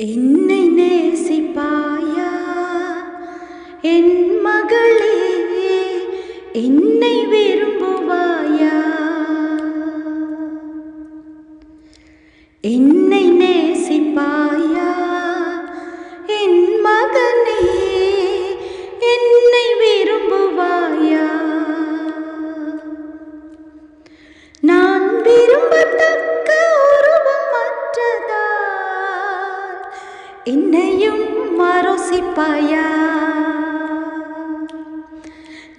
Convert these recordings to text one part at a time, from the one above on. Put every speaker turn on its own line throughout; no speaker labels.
என்னை நேசிப்பாயா? என் மகளே என்னை விரும்புவாயா? என்னை என்னையும் மரோசிப்பாயா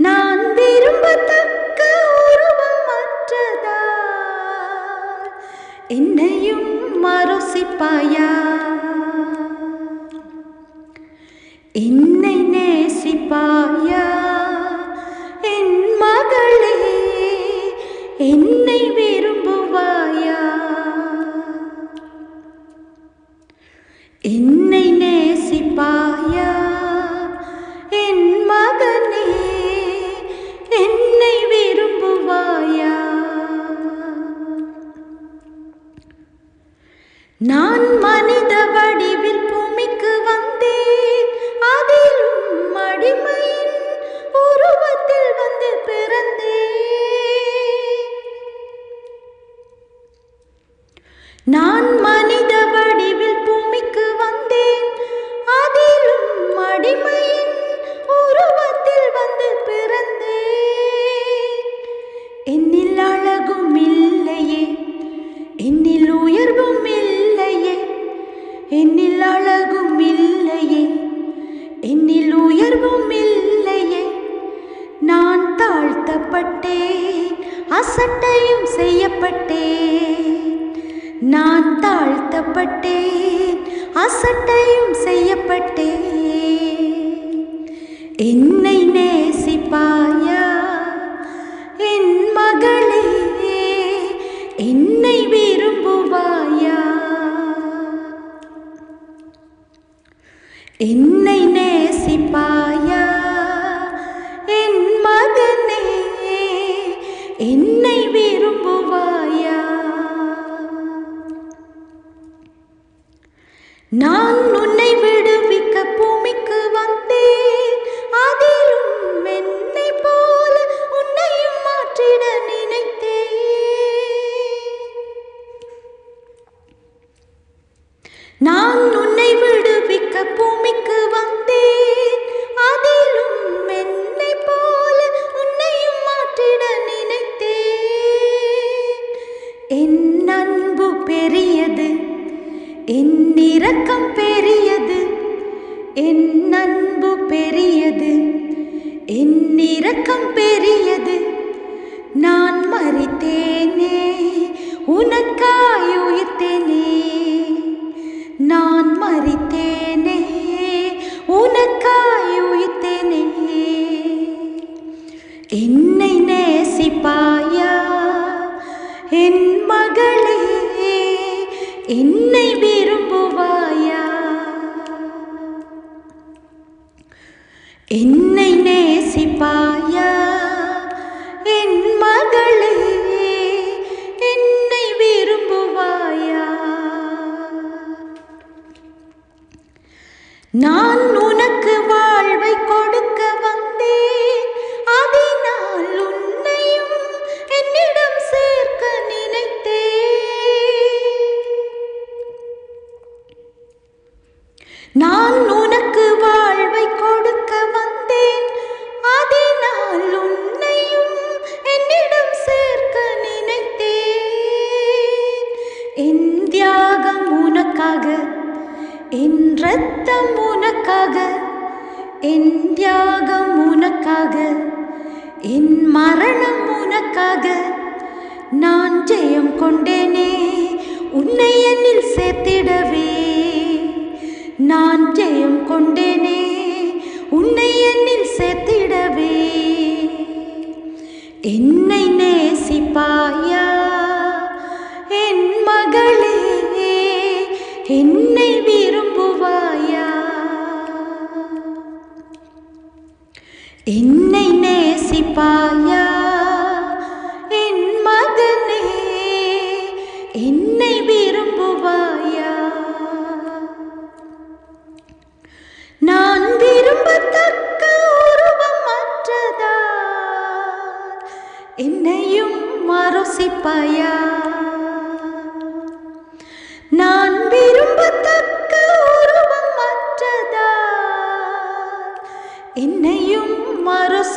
நான் விரும்பத்தக்க உருவம் மற்றதா என்னையும் மரோசிப்பாயா என்னை நேசிப்பாயா? செய்யப்பட்டேன் நான் தாழ்த்தப்பட்டேன். அசட்டையும் செய்யப்பட்டேன். என்னை நேசிப்பாயா? என் அன்பு பெரியது என் இரக்கம் பெரியது. நான் மறித்தேனே உனக்காய் உயிர்த்தேனே. நான் மறித்தேனே உனக்காய் உயிர்த்தேனே. என்னை நேசிப்பாயா என் மகளே என்னை என்னை நேசிப்பாயா? என் மகளே என்னை விரும்புவாயா? நான் ரத்தம் உனக்காக என் தியாகம் உனக்காக என் மரணம் உனக்காக நான் ஜெயம் கொண்டேனே. உன்னை என்னில் சேர்த்திடவே நான் ஜெயம் கொண்டேனே. உன்னை என்னில் சேர்த்திடவே. என்னை நேசிப்பாயா என் மகளே என்னை வீ என்னை நேசிப்பாயா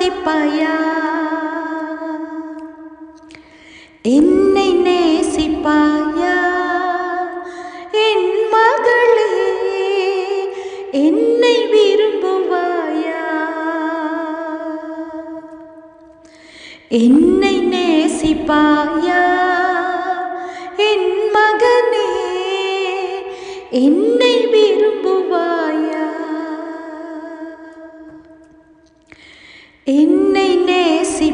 ஆரோசிப்பாயா என்னை நேசிப்பாயா? என் மகளே என்னை விரும்புவாயா? என்னை நேசிப்பாயா? என் மகனே என்னை விரும்புவாயா?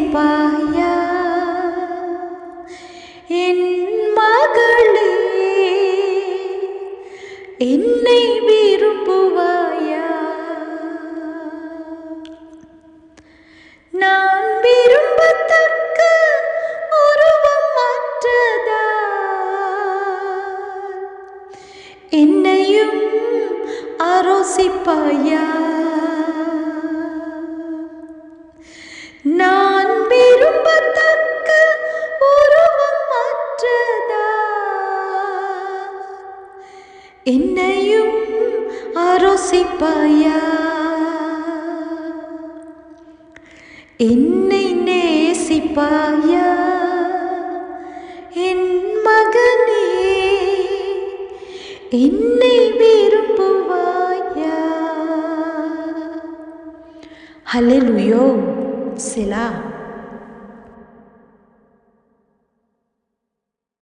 நேசிப்பாயா என் மகளே என்னை விரும்புவாயா? நான் விரும்பத்தக்க உருவம் மற்றதா? என்னையும் ஆரோசிப்பாயா? என்னையும் ஆரோசிப்பாயா? என்னை நேசிப்பாயா? என் மகனே என்னை விரும்புவாயா? ஹalleluya சிலா